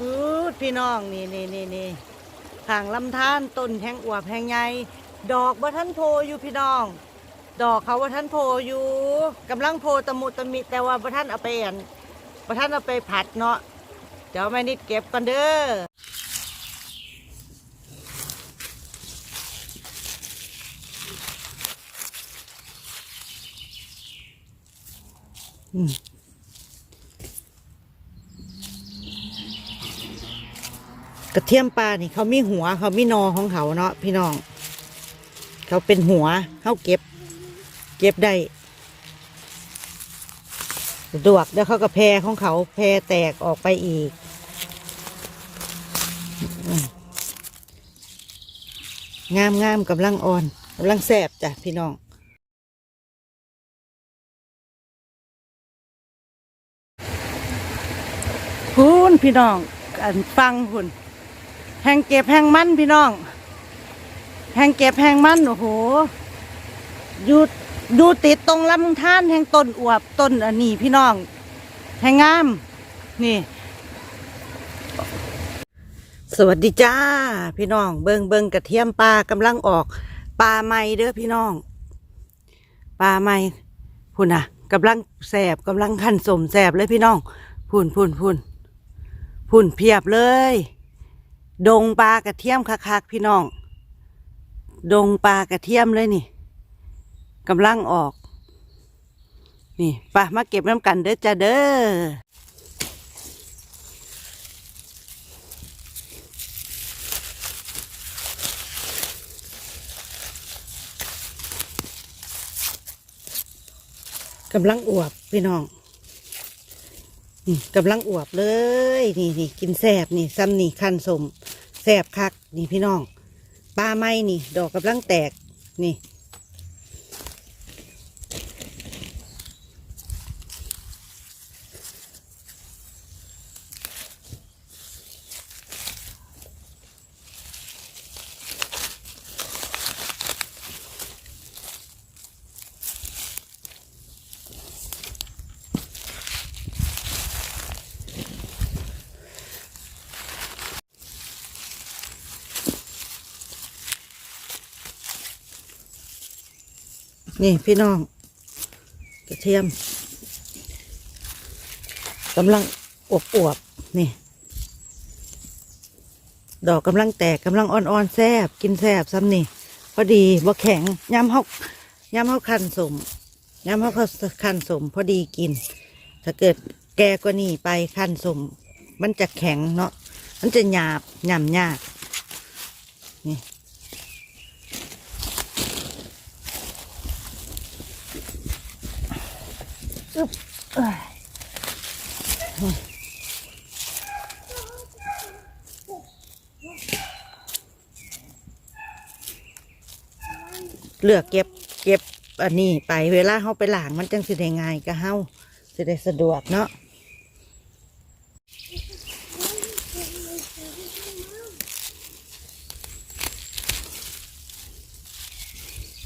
พูดพี่น้องนี่นี่นี่นี่ทางลำธารต้นแห้งอวบแห้งใหญ่ดอกว่าท่านโพอยู่พี่น้อง ดอกเขาว่าท่านโพอยู่กำลังโพตะมุตะมิแต่ว่าว่าท่านเอาไปอันว่าท่านเอาไปผัดเนาะเดี๋ยวแม่นิดเก็บกันเด้ออืม ระเทียมปลานี่เขามีหัวเขามีนอของเขาเนาะพี่น้อง เขาเป็นหัวเขาเก็บ เก็บได้สะดวกแล้วเขาก็แพรของเขาแพรแตกออกไปอีกงามงามกำลังอ่อนกำลังแสบจ้ะพี่น้องคุณพี่น้องอันฟังคุณ แหงเก็บแหงมันพี่น้อง แหงเก็บแหงมันโอ้โหอยู่ดูติดตรงลำธารแห่งต้นอวบต้นอันนี้พี่น้อง แหงงาม นี่ สวัสดีจ้า พี่น้อง เบิงเบิงกระเทียมปลากำลังออกปลาใหม่เด้อพี่น้องปลาใหม่พุ่นอะกำลังแสบกำลังขันสมแสบเลยพี่น้อง พุ่นพุ่นพุ่นพุ่นเพียบเลย ดงปลากระเทียมคักๆพี่น้อง ดงปลากระเทียมเลยนี่กำลังออก นี่ไปะมาเก็บน้ำกันเด้อจ้าเด้อกำลังอวบพี่น้อง นี่กำลังอวบเลย นี่นี่กินแสบนี่ซ้ำนี่คันสม แสบคัก นี่พี่น้องปลาไม้นี่ ดอกกำลังแตกนี่ นี่พี่น้อง กระเทียมกำลังอวบอวบนี่ ดอกกำลังแตกกำลังอ่อนๆแซบกินแซบซ้ำนี่พอดีบ่แข็งย้ำเฮาย้ำเฮาคันสมย้ำเฮาเขาคันสมพอดีกิน ถ้าเกิดแกกว่านี้ไปคันสมมันจะแข็งเนาะมันจะหยาบหย่ำยากนี่ อึบเลือกเก็บเก็บอันนี้ไปเวลาเฮาไปหลางมันจังสิได้ง่ายก็เฮาสิได้สะดวกเนาะ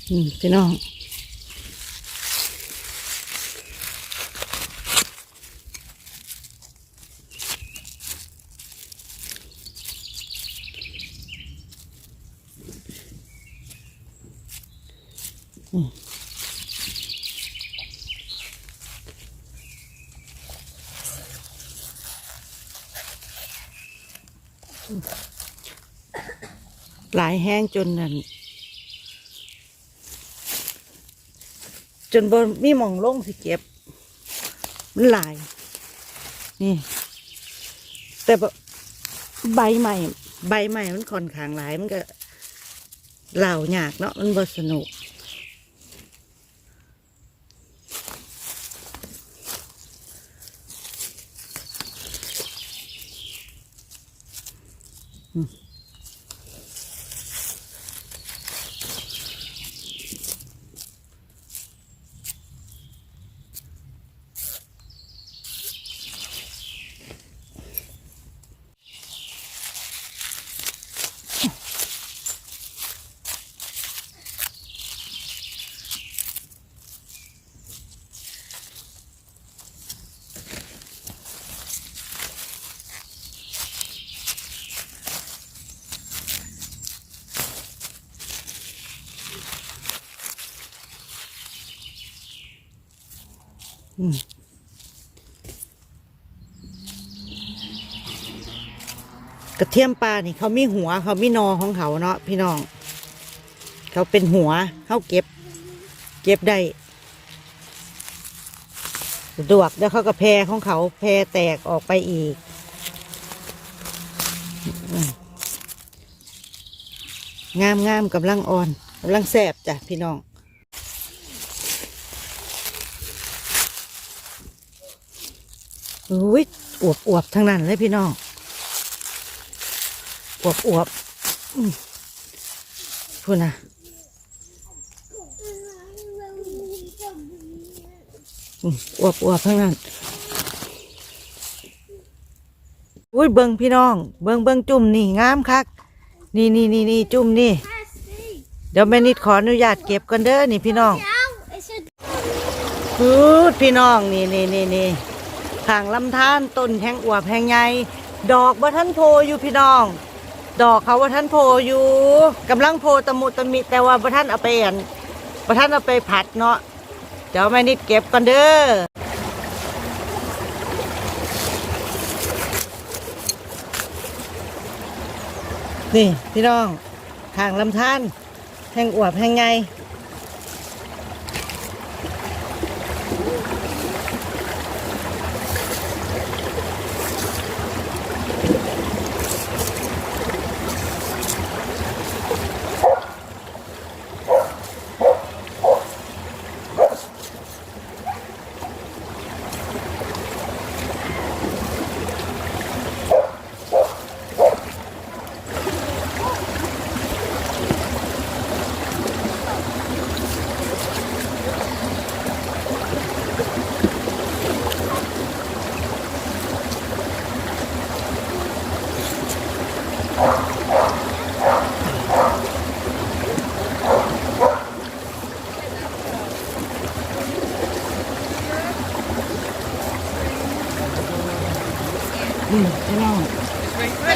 อืมพี่น้อง หลายแห้งจนนั่นจนบนมีหมองลงสิเก็บ มันหลาย นี่ แต่บใบใหม่ ใบใหม่มันค่อนข้างหลายมันก็เหล่ายากเนาะมันบสนุก อ กระเทียมปลานี่เขามีหัวเขามีนอของเขาเนาะพี่น้อง เขาเป็นหัวเขาเก็บ เก็บได้สะดวกแล้วเขาก็แพรของเขาแพรแตกออกไปอีกงามงามกำลังอ่อนกำลังแสบจ้ะพี่น้องอุ้ยอวบอวบทั้งนั้นเลยพี่น้อง อวบอวบพูดนะอวบอวบทั้งนั้นอุ้ยเบิงพี่น้อง เบิงเบิงจุ่มนี่งามคัก นี่นี่นี่นี่จุ่มนี่ เดี๋ยวแม่นิดขออนุญาตเก็บก่อนเด้อนี่พี่น้องพูดพี่น้องนี่นี่นี่นี่ทางลำธารต้นแห่งอวบแห่งใหญ่ดอกบ่ท่านโพอยู่พี่น้อง ดอกเขาว่าท่านโพอยู่กำลังโพตะมุตะมิแต่ว่าประท่านเอาไปอันประท่านเอาไปผัดเนาะเดี๋ยวแม่นิดเก็บก่อนเด้อนี่พี่น้องทางลำธารแห่งอวบแห่งไง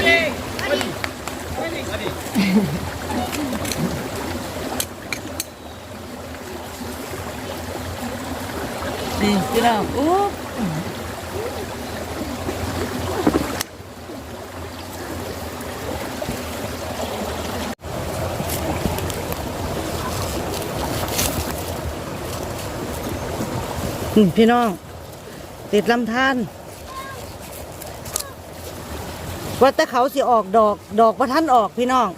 นี่พี่น้องอู้พี่น้อง ติดลำธาร ว่าแต่เขาสิออกดอกดอกประทันออกพี่น้อง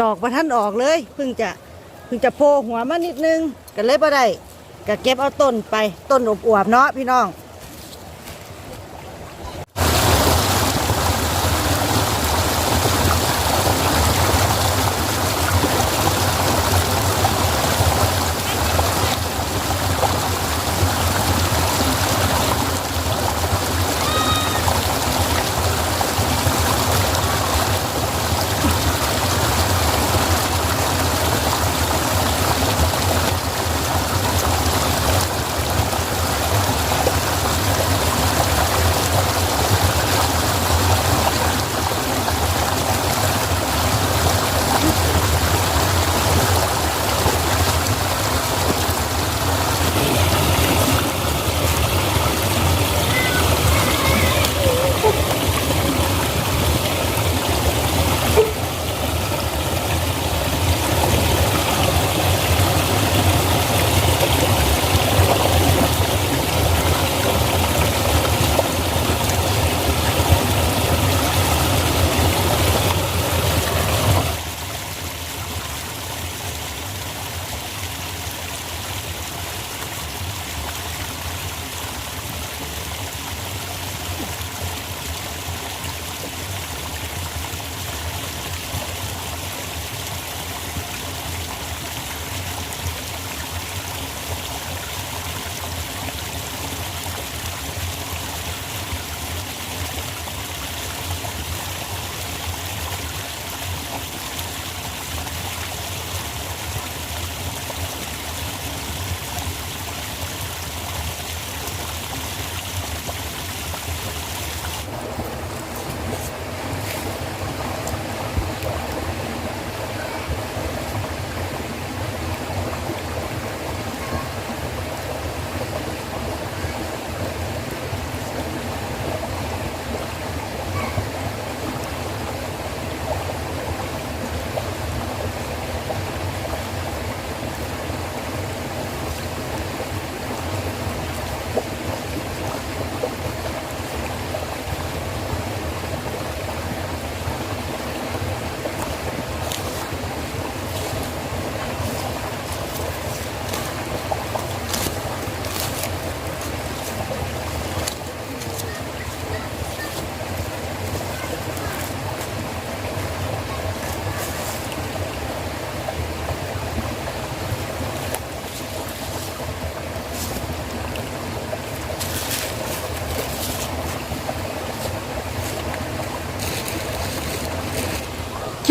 ดอกประทันออกเลยเพิ่งจะเพิ่งจะโผล่หัวมานิดนึงก็เลยบ่ได้ก็เก็บเอาต้นไปต้นอบอวบเนาะพี่น้อง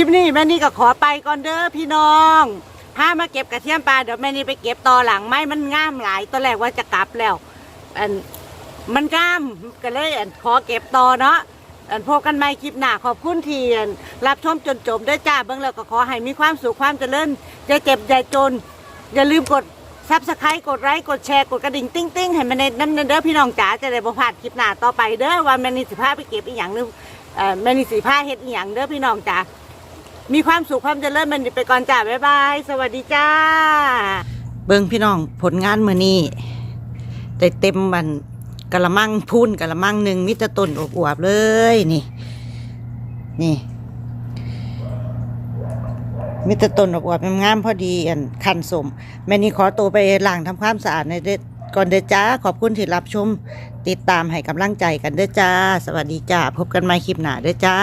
ลิปนี้แม่นี่ก็ขอไปก่อนเด้อพี่น้องพามาเก็บกระเทียมปลาเดี๋ยวแม่นี่ไปเก็บต่อหลังไม้มันง่ามหลายตอนแรกว่าจะกลับแล้วอันมันง่ามก็เลยอันขอเก็บต่อเนาะอันพบกันใหม่คลิปหน้าขอบคุณที่อันรับชมจนจบด้วยจ้าเบื้องแล้วก็ขอให้มีความสุขความเจริญอย่าเจ็บอย่าจน อย่าลืมกดซับสไครต์กดไลค์กดแชร์กดกระดิ่งติ้งติ้งให้มันในนั้นเด้อพี่น้องจ๋าจะได้บ่พลาดคลิปหน้าต่อไปเด้อว่าแม่นี่สิพาไปเก็บอีหยังหรือเอ่อแม่นี่สิพาเฮ็ดอีหยังเด้อพี่น้องจ๋า มีความสุขความเจริญมันไปก่อนจ้าบ๊ายบาย สวัสดีจ้า เบิ้งพี่น้องผลงานมือนี้ได้เต็มมันกะละมังพูนกะละมังหนึ่งมิตรต้นอวบเลยนี่ นี่มิตรต้นอวบงามพอดีอันคันสมแม่นี่ขอตัวไปล้างทำความสะอาดในเด้อก่อนเด้อจ้า ขอบคุณที่รับชม ติดตามให้กำลังใจกันเด้อจ้า สวัสดีจ้า พบกันใหม่คลิปหน้าเด้อจ้า